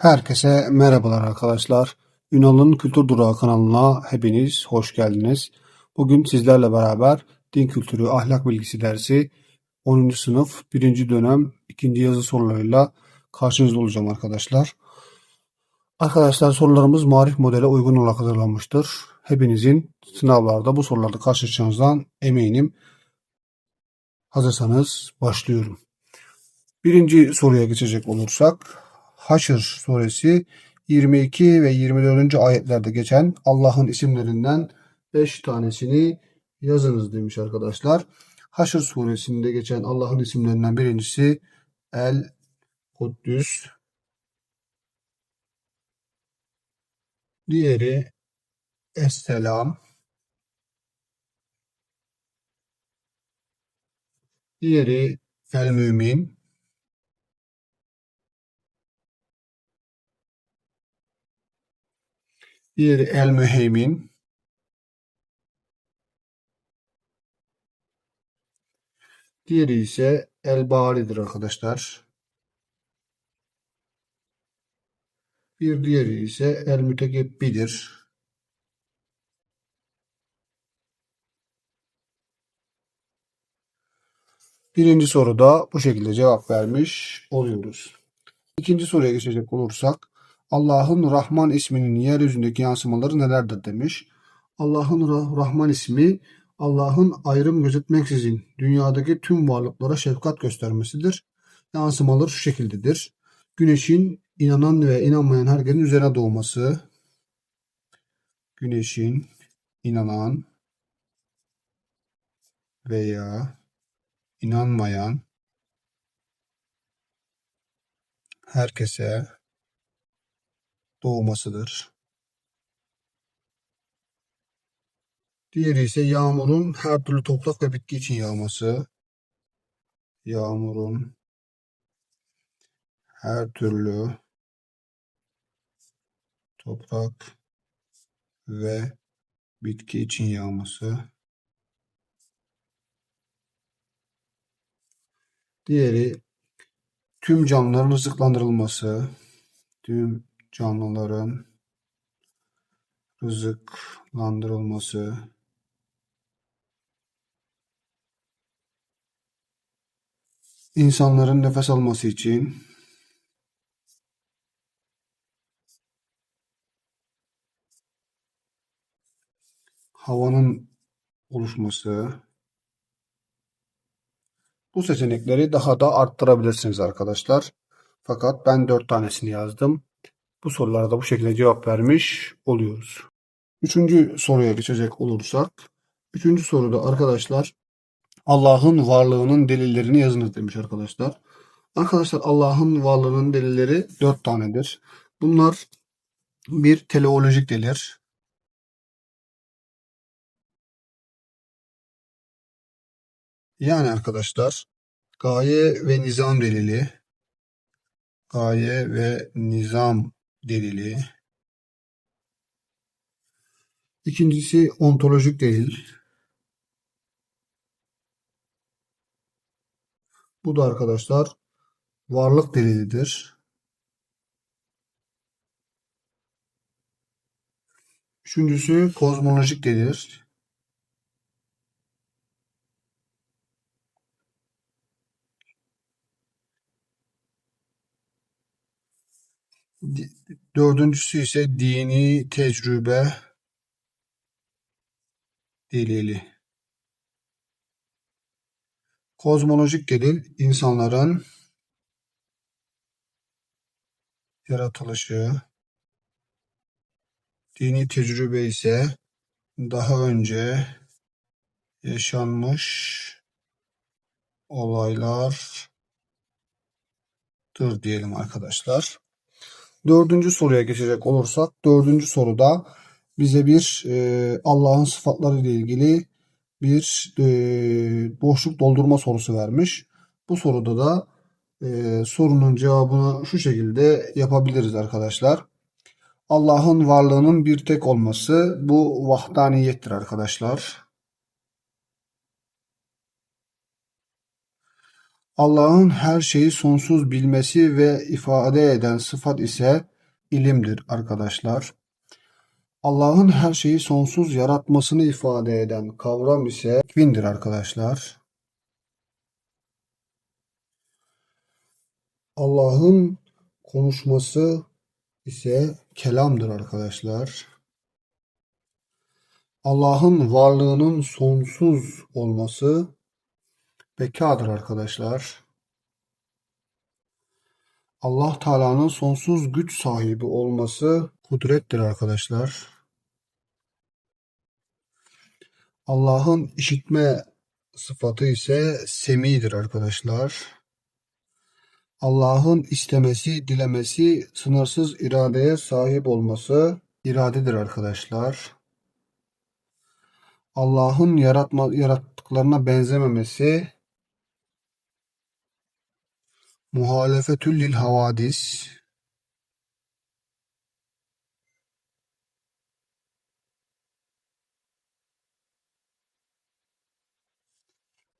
Herkese merhabalar arkadaşlar. Ünal'ın Kültür Durağı kanalına hepiniz hoş geldiniz. Bugün sizlerle beraber din kültürü ahlak bilgisi dersi 10. sınıf 1. dönem 2. yazı sorularıyla karşınızda olacağım arkadaşlar. Arkadaşlar sorularımız marif modele uygun olarak hazırlanmıştır. Hepinizin sınavlarda bu sorularda karşılaşacağınızdan eminim. Hazırsanız başlıyorum. Birinci soruya geçecek olursak Haşr suresi 22 ve 24. ayetlerde geçen Allah'ın isimlerinden 5 tanesini yazınız demiş arkadaşlar. Haşr suresinde geçen Allah'ın isimlerinden birincisi El Kuddüs. Diğeri Esselam. Diğeri El Mümin. Diğeri El Müheymin. Diğeri ise El Bari'dir arkadaşlar. Bir diğeri ise El Mütekebbidir. Birinci soruda bu şekilde cevap vermiş oluyoruz. İkinci soruya geçecek olursak Allah'ın Rahman isminin yeryüzündeki yansımaları nelerdir demiş. Allah'ın Rahman ismi Allah'ın ayrım gözetmeksizin dünyadaki tüm varlıklara şefkat göstermesidir. Yansımaları şu şekildedir. Güneşin inanan ve inanmayan herkesin üzerine doğması. Güneşin inanan veya inanmayan herkese doğmasıdır. Diğeri ise yağmurun her türlü toprak ve bitki için yağması. Yağmurun her türlü toprak ve bitki için yağması. Diğeri tüm canlıların rızıklandırılması. Tüm canlıların rızıklandırılması. insanların nefes alması için havanın oluşması bu seçenekleri daha da arttırabilirsiniz arkadaşlar. Fakat ben dört tanesini yazdım. Bu sorulara da bu şekilde cevap vermiş oluyoruz. Üçüncü soruya geçecek olursak. Üçüncü soruda arkadaşlar Allah'ın varlığının delillerini yazınız demiş arkadaşlar. Arkadaşlar Allah'ın varlığının delilleri dört tanedir. Bunlar bir teleolojik delil. Yani arkadaşlar gaye ve nizam delili, gaye ve nizam delili. İkincisi ontolojik delil. Bu da arkadaşlar varlık delilidir. Üçüncüsü kozmolojik delil. Dördüncüsü ise dini tecrübe delili. Kozmolojik delil insanların yaratılışı, dini tecrübe ise daha önce yaşanmış olaylardır diyelim arkadaşlar. Dördüncü soruya geçecek olursak, dördüncü soruda bize bir e, Allah'ın sıfatları ile ilgili bir e, boşluk doldurma sorusu vermiş. Bu soruda da e, sorunun cevabını şu şekilde yapabiliriz arkadaşlar. Allah'ın varlığının bir tek olması bu vahdaniyettir arkadaşlar. Allah'ın her şeyi sonsuz bilmesi ve ifade eden sıfat ise ilimdir arkadaşlar. Allah'ın her şeyi sonsuz yaratmasını ifade eden kavram ise tekvindir arkadaşlar. Allah'ın konuşması ise kelamdır arkadaşlar. Allah'ın varlığının sonsuz olması bekadır arkadaşlar. Allah Teala'nın sonsuz güç sahibi olması kudrettir arkadaşlar. Allah'ın işitme sıfatı ise semidir arkadaşlar. Allah'ın istemesi, dilemesi, sınırsız iradeye sahip olması iradedir arkadaşlar. Allah'ın yaratma, yarattıklarına benzememesi muhalefetül lil havadis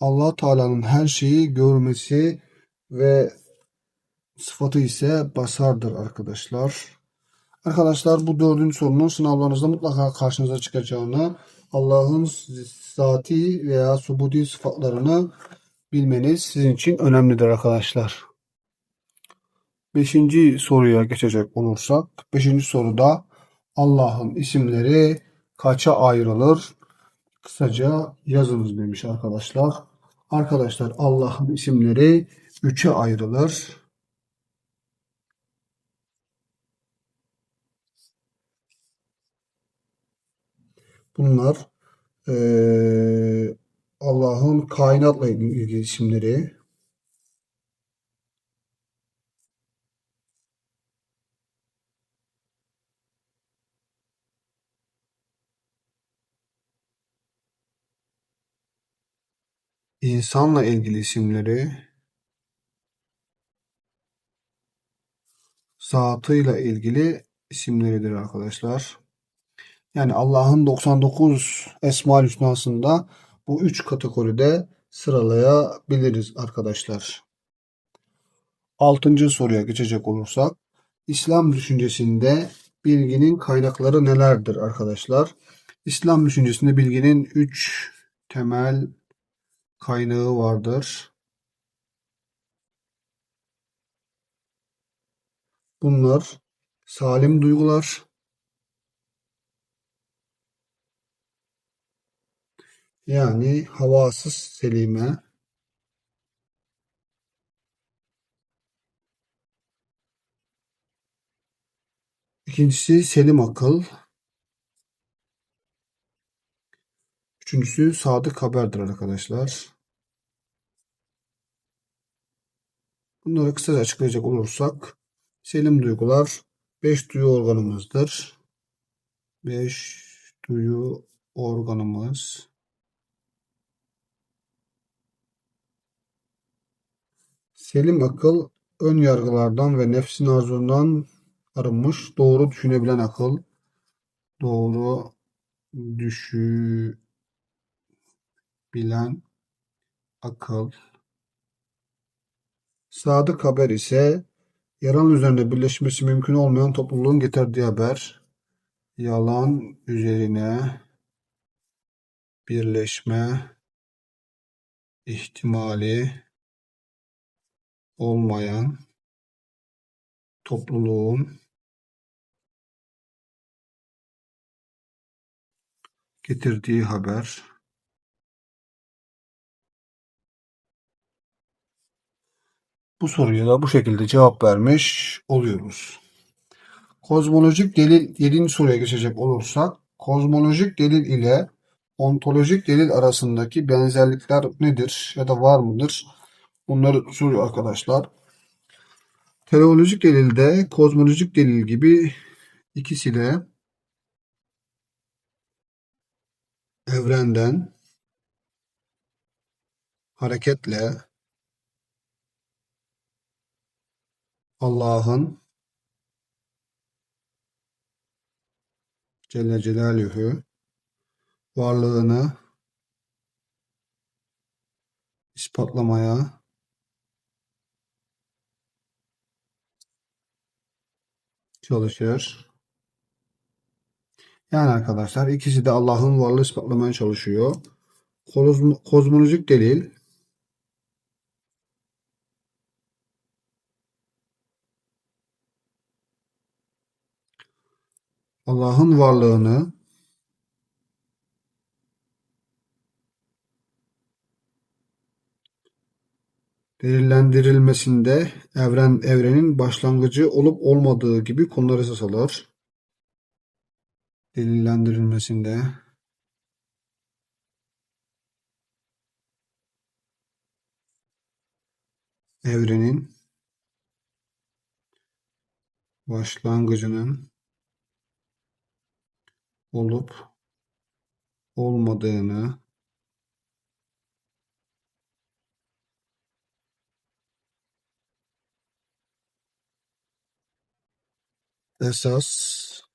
Allah Teala'nın her şeyi görmesi ve sıfatı ise basardır arkadaşlar. Arkadaşlar bu dördüncü sorunun sınavlarınızda mutlaka karşınıza çıkacağını, Allah'ın zati veya subuti sıfatlarını bilmeniz sizin için önemlidir arkadaşlar. Beşinci soruya geçecek olursak, beşinci soruda Allah'ın isimleri kaça ayrılır? Kısaca yazınız demiş arkadaşlar. Arkadaşlar Allah'ın isimleri üçe ayrılır. Bunlar eee, Allah'ın kainatla ilgili isimleri, insanla ilgili isimleri, zatıyla ilgili isimleridir arkadaşlar. Yani Allah'ın 99 Esma-ül Hüsna'sında bu üç kategoride sıralayabiliriz arkadaşlar. Altıncı soruya geçecek olursak, İslam düşüncesinde bilginin kaynakları nelerdir arkadaşlar? İslam düşüncesinde bilginin üç temel kaynağı vardır. Bunlar salim duygular, yani havasız selime, ikincisi selim akıl, üçüncüsü sadık haberdir arkadaşlar. Bunları kısaca açıklayacak olursak, selim duygular beş duyu organımızdır. Beş duyu organımız. Selim akıl ön yargılardan ve nefsin arzundan arınmış, doğru düşünebilen akıl, doğru düşünebilen akıl. Sadık haber ise yalan üzerine birleşmesi mümkün olmayan topluluğun getirdiği haber. Yalan üzerine birleşme ihtimali olmayan topluluğun getirdiği haber. Bu soruya da bu şekilde cevap vermiş oluyoruz. Kozmolojik delil 7. soruya geçecek olursak, kozmolojik delil ile ontolojik delil arasındaki benzerlikler nedir ya da var mıdır? Bunları soruyor arkadaşlar. Teleolojik delilde kozmolojik delil gibi ikisi de evrenden hareketle Allah'ın Celle Celaluhu varlığını ispatlamaya çalışır. Yani arkadaşlar ikisi de Allah'ın varlığı ispatlamaya çalışıyor. Kozmolojik delil Allah'ın varlığını delillendirilmesinde evren evrenin başlangıcı olup olmadığı gibi konular esas alır. Delillendirilmesinde evrenin başlangıcının olup olmadığını esas